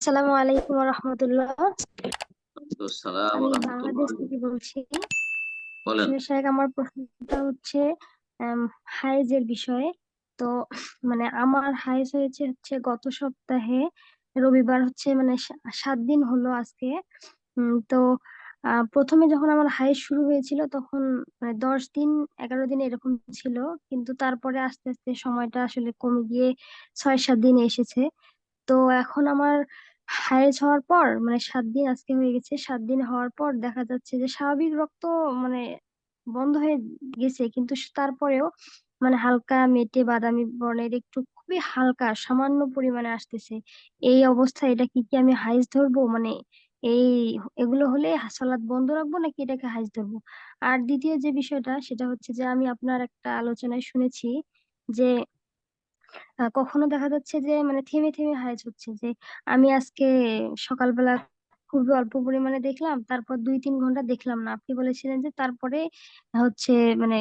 আসসালামু আলাইকুম রহমতুল্লাহ আমি বাংলাদেশ থেকে বলছি। আমার প্রশ্নটা হচ্ছে আম, হায়েজের বিষয়ে। তো মানে আমার হায়েজ হয়েছে হচ্ছে গত সপ্তাহে রবিবার হচ্ছে মানে সাত দিন হলো আজকে। তো প্রথমে যখন আমার হায়েজ শুরু হয়েছিল তখন মানে দশ দিন এগারো দিন এরকম ছিল। কিন্তু তারপরে আস্তে আস্তে সময়টা আসলে কমে গিয়ে ছয় সাত দিন এসেছে। তো এখন আমার হায়েজ হওয়ার পর মানে সাত দিন আজকে হয়ে গেছে, সাত দিন হওয়ার পর দেখা যাচ্ছে যে স্বাভাবিক রক্ত মানে বন্ধ হয়ে গেছে। কিন্তু তারপরেও মানে হালকা মেটে বাদামি বর্ণের একটু খুবই হালকা সামান্য পরিমাণে আসতেছে। এই অবস্থায় এটা কি কি আমি হাইজ ধরবো? মানে এই এগুলো হলে সালাদ বন্ধ রাখব নাকি এটাকে হাইজ ধরবো? আর দ্বিতীয় যে বিষয়টা, সেটা হচ্ছে যে আমি আপনার একটা আলোচনায় শুনেছি যে কখনো দেখা যাচ্ছে যে মানে থেমে থেমে হাইজ হচ্ছে যে আমি আজকে সকালবেলা খুবই অল্প পরিমাণে দেখলাম তারপর দুই তিন ঘণ্টা দেখলাম না। আপনি বলেছিলেন যে তারপরে হচ্ছে মানে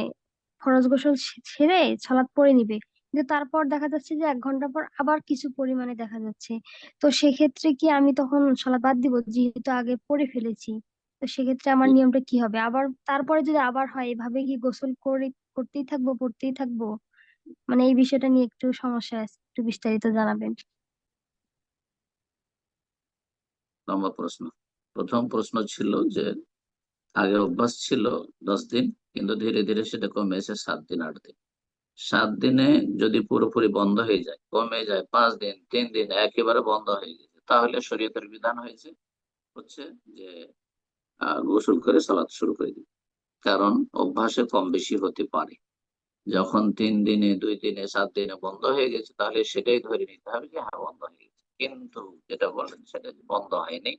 ফরজ গোসল ছেড়ে সালাত পড়ে নিবে। কিন্তু তারপর দেখা যাচ্ছে যে এক ঘণ্টা পর আবার কিছু পরিমাণে দেখা যাচ্ছে। তো সেক্ষেত্রে কি আমি তখন সালাত বাদ দিব? যেহেতু আগে পড়ে ফেলেছি। তো সেক্ষেত্রে আমার নিয়মটা কি হবে? আবার তারপরে যদি আবার হয় এভাবে কি গোসল করে করতেই থাকব পড়তেই থাকব? মানে এই বিষয়টা নিয়ে একটু সমস্যা আছে, একটু বিস্তারিত জানাবেন। প্রশ্ন। প্রথম প্রশ্ন ছিল যে, আগে অভ্যাস ছিল দশ দিন, কিন্তু ধীরে ধীরে সেটা কমে এসে সাত দিন, আট দিন। সাত দিনে যদি পুরোপুরি বন্ধ হয়ে যায়, কমে যায় পাঁচ দিন, তিন দিন, একেবারে বন্ধ হয়ে গেছে তাহলে শরীয়তের বিধান হয়েছে, হচ্ছে যে গোসল করে সালাত শুরু করে দিবে কারণ অভ্যাসে কম বেশি হতে পারে। যখন তিন দিনে, দুই দিনে, সাত দিনে বন্ধ হয়ে গেছে, তাহলে সেটাই ধরে নিতে হবে যে হ্যাঁ বন্ধ হয়ে গেছে। কিন্তু যেটা বলেন সেটা বন্ধ হয়নি,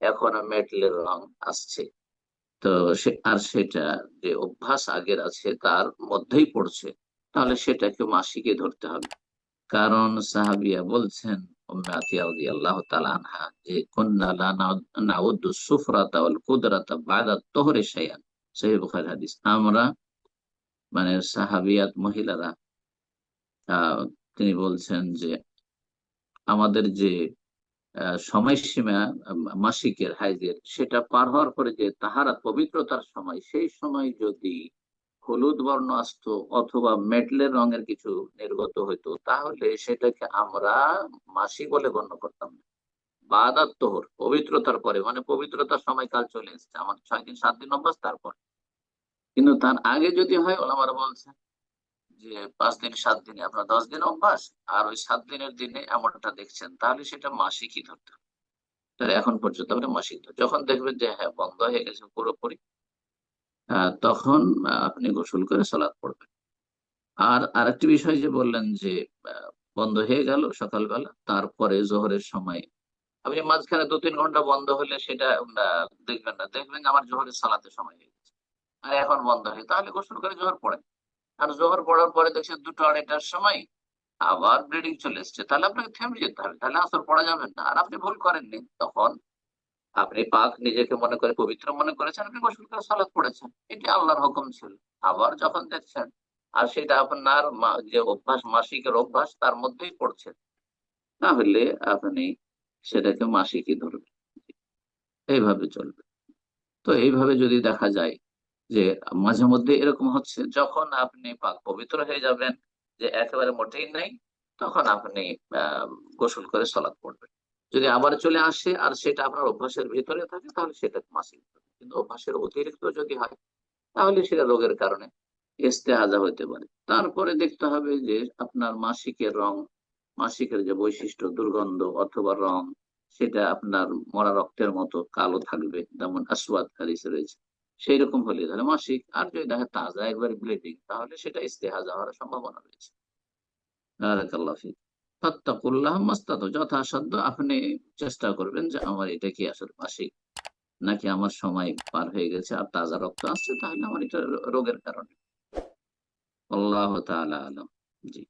এখনও মেটেলের রং আসছে। তো সে, আর সেটা যে অভ্যাস আগের আছে, তার মধ্যেই পড়ছে, তাহলে সেটাকে মাসিকে ধরতে হবে। কারণ সাহাবিয়া বলছেন আনহা, যে আমরা মানে সাহাবিয়াত মহিলারা তিনি বলছেন যে আমাদের যে সময়সীমা মাসিকের হাইজের, সেটা পার হওয়ার পরে যে তাহারা পবিত্রতার সময়, সেই সময় যদি হলুদ বর্ণ আসতো অথবা মেটলের রঙের কিছু নির্গত হইতো, তাহলে সেটাকে আমরা মাসি বলে গণ্য করতাম না। বাদাত তোহর, পবিত্রতার পরে মানে পবিত্রতার সময়কাল চলে এসেছে। আমার ছয় দিন, সাত দিন অভ্যাস, তারপর কিন্তু তার আগে যদি হয়, ওলামারা বলছে যে পাঁচ দিন, সাত দিনে, আপনার দশ দিন অভ্যাস, আর ওই সাত দিনের দিনে এমনটা দেখছেন, তাহলে সেটা মাসিকই ধরতে হবে। এখন পর্যন্ত আমরা মাসিক যখন দেখবেন যে হ্যাঁ বন্ধ হয়ে গেছে পুরোপুরি তখন আপনি গোসল করে সালাদ পড়বেন। আর আরেকটি বিষয় যে বললেন যে বন্ধ হয়ে গেল সকালবেলা, তারপরে জোহরের সময়, আপনি মাঝখানে দু তিন ঘণ্টা বন্ধ হলে সেটা দেখবেন না। দেখবেন আমার জোহরের সালাতে সময় হয়ে আর এখন বন্ধ হয়ে তাহলে গোসল করে জোহর পড়েন আর জোহর পড়ার পরে দেখছেন দুটো আড়াইটার সময় আবার ব্লিডিং চলে এসছে। তাহলে আপনাকে থেমে যেতে হবে। তাহলে আসর পড়া যাবে না। আর আপনি ভুল করেননি। তখন আপনি পাক নিজেকে মনে করে, পবিত্র মনে করেছেন, আপনি গোসল করে সালাদ পড়েছেন। এটি আল্লাহর হুকুম ছিল। আবার যখন দেখছেন, আর সেটা আপনার যে অভ্যাস, মাসিকের অভ্যাস, তার মধ্যেই পড়ছে। তাহলে আপনি সেটাকে মাসিকই ধরবেন। এইভাবে চলবে। তো এইভাবে যদি দেখা যায় যে মাঝে মধ্যে এরকম হচ্ছে, যখন আপনি পাক পবিত্র হয়ে যাবেন, যে একেবারে মোটেই নাই, তখন আপনি গোসল করে সলাদ পড়বেন। যদি আবার চলে আসে আর সেটা আপনার অভ্যাসের ভিতরে থাকে, তাহলে সেটা মাসিক কিন্তু অভ্যাসের অতিরিক্ত যদি হয়, তাহলে সেটা রোগের কারণে ইস্তেহাজা হতে পারে। তারপরে দেখতে হবে যে আপনার মাসিকের রং, মাসিকের যে বৈশিষ্ট্য, দুর্গন্ধ অথবা রং, সেটা আপনার মরা রক্তের মতো কালো থাকবে, যেমন আসওয়াদ হাদিসে রয়েছে। সেই রকম হলে তাহলে মাসিক আর যদি দেখে তাজা একবার ব্লিডিং তাহলে সেটা ইস্তেহাজা হওয়ার সম্ভাবনা রয়েছে। যথাসাধ্য আপনি চেষ্টা করবেন যে আমার এটা কি আসলে মাসিক নাকি আমার সময় পার হয়ে গেছে আর তাজা রক্ত আসছে তাহলে আমার এটা রোগের কারণে। আল্লাহ তাআলা আলম। জি।